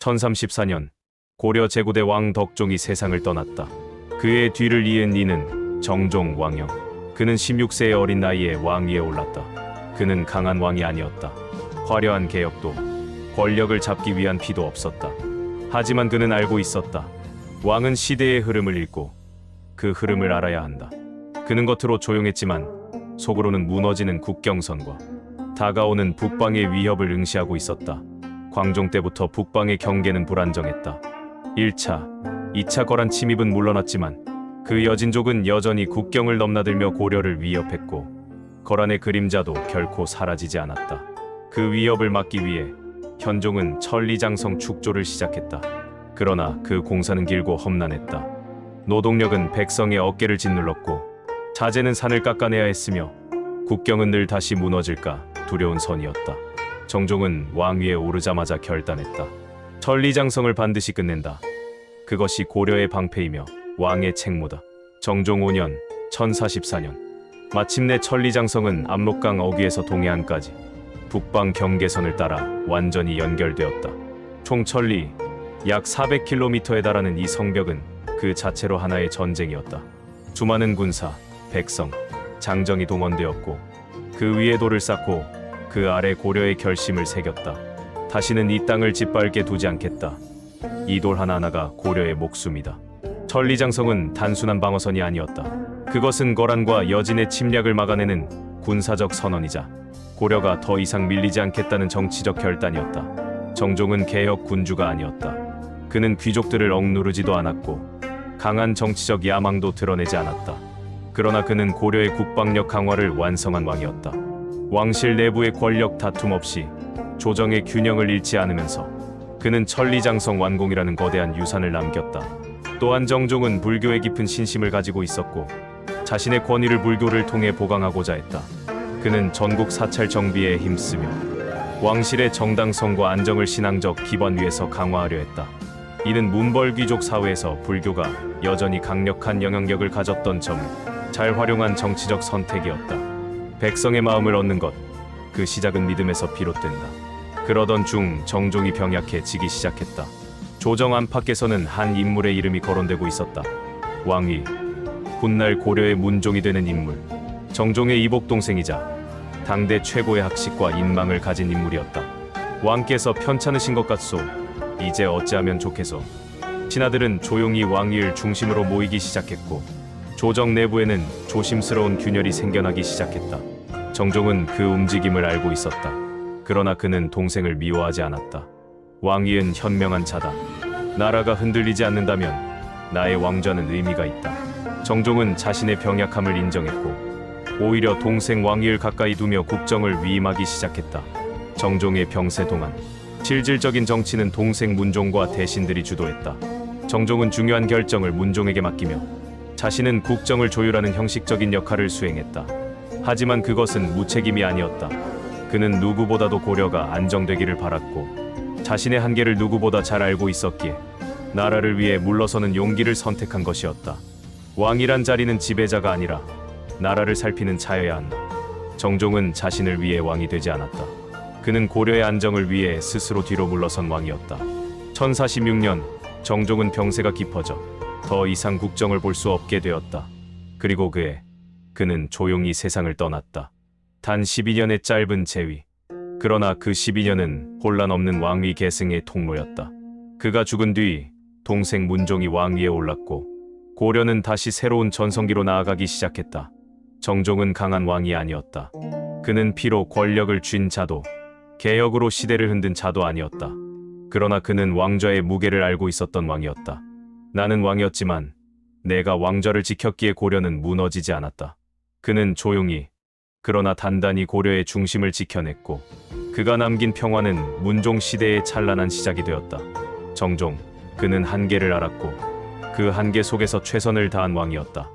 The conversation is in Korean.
1034년 고려 제고대 왕 덕종이 세상을 떠났다. 그의 뒤를 이은 이는 정종 왕영. 그는 16세의 어린 나이에 왕위에 올랐다. 그는 강한 왕이 아니었다. 화려한 개혁도 권력을 잡기 위한 피도 없었다. 하지만 그는 알고 있었다. 왕은 시대의 흐름을 읽고 그 흐름을 알아야 한다. 그는 겉으로 조용했지만 속으로는 무너지는 국경선과 다가오는 북방의 위협을 응시하고 있었다. 광종 때부터 북방의 경계는 불안정했다. 1차, 2차 거란 침입은 물러났지만 그 여진족은 여전히 국경을 넘나들며 고려를 위협했고 거란의 그림자도 결코 사라지지 않았다. 그 위협을 막기 위해 현종은 천리장성 축조를 시작했다. 그러나 그 공사는 길고 험난했다. 노동력은 백성의 어깨를 짓눌렀고 자재는 산을 깎아내야 했으며 국경은 늘 다시 무너질까 두려운 선이었다. 정종은 왕위에 오르자마자 결단했다. 천리장성을 반드시 끝낸다. 그것이 고려의 방패이며 왕의 책무다. 정종 5년 1044년 마침내 천리장성은 압록강 어귀에서 동해안까지 북방 경계선을 따라 완전히 연결되었다. 총 천리 약 400km에 달하는 이 성벽은 그 자체로 하나의 전쟁이었다. 수많은 군사, 백성, 장정이 동원되었고 그 위에 돌을 쌓고 그 아래 고려의 결심을 새겼다. 다시는 이 땅을 짓밟게 두지 않겠다. 이 돌 하나하나가 고려의 목숨이다. 천리장성은 단순한 방어선이 아니었다. 그것은 거란과 여진의 침략을 막아내는 군사적 선언이자 고려가 더 이상 밀리지 않겠다는 정치적 결단이었다. 정종은 개혁 군주가 아니었다. 그는 귀족들을 억누르지도 않았고 강한 정치적 야망도 드러내지 않았다. 그러나 그는 고려의 국방력 강화를 완성한 왕이었다. 왕실 내부의 권력 다툼 없이 조정의 균형을 잃지 않으면서 그는 천리장성 완공이라는 거대한 유산을 남겼다. 또한 정종은 불교에 깊은 신심을 가지고 있었고 자신의 권위를 불교를 통해 보강하고자 했다. 그는 전국 사찰 정비에 힘쓰며 왕실의 정당성과 안정을 신앙적 기반 위에서 강화하려 했다. 이는 문벌 귀족 사회에서 불교가 여전히 강력한 영향력을 가졌던 점을 잘 활용한 정치적 선택이었다. 백성의 마음을 얻는 것, 그 시작은 믿음에서 비롯된다. 그러던 중 정종이 병약해지기 시작했다. 조정 안팎에서는 한 인물의 이름이 거론되고 있었다. 왕위, 훗날 고려의 문종이 되는 인물, 정종의 이복 동생이자 당대 최고의 학식과 인망을 가진 인물이었다. 왕께서 편찮으신 것 같소. 이제 어찌하면 좋겠소. 신하들은 조용히 왕위를 중심으로 모이기 시작했고 조정 내부에는 조심스러운 균열이 생겨나기 시작했다. 정종은 그 움직임을 알고 있었다. 그러나 그는 동생을 미워하지 않았다. 왕위은 현명한 자다. 나라가 흔들리지 않는다면 나의 왕좌는 의미가 있다. 정종은 자신의 병약함을 인정했고 오히려 동생 왕위를 가까이 두며 국정을 위임하기 시작했다. 정종의 병세 동안 실질적인 정치는 동생 문종과 대신들이 주도했다. 정종은 중요한 결정을 문종에게 맡기며 자신은 국정을 조율하는 형식적인 역할을 수행했다. 하지만 그것은 무책임이 아니었다. 그는 누구보다도 고려가 안정되기를 바랐고 자신의 한계를 누구보다 잘 알고 있었기에 나라를 위해 물러서는 용기를 선택한 것이었다. 왕이란 자리는 지배자가 아니라 나라를 살피는 자여야 한다. 정종은 자신을 위해 왕이 되지 않았다. 그는 고려의 안정을 위해 스스로 뒤로 물러선 왕이었다. 1046년 정종은 병세가 깊어져 더 이상 국정을 볼 수 없게 되었다. 그리고 그해 그는 조용히 세상을 떠났다. 단 12년의 짧은 재위. 그러나 그 12년은 혼란 없는 왕위 계승의 통로였다. 그가 죽은 뒤 동생 문종이 왕위에 올랐고 고려는 다시 새로운 전성기로 나아가기 시작했다. 정종은 강한 왕이 아니었다. 그는 피로 권력을 쥔 자도 개혁으로 시대를 흔든 자도 아니었다. 그러나 그는 왕좌의 무게를 알고 있었던 왕이었다. 나는 왕이었지만 내가 왕좌를 지켰기에 고려는 무너지지 않았다. 그는 조용히 그러나 단단히 고려의 중심을 지켜냈고 그가 남긴 평화는 문종 시대의 찬란한 시작이 되었다. 정종, 그는 한계를 알았고 그 한계 속에서 최선을 다한 왕이었다.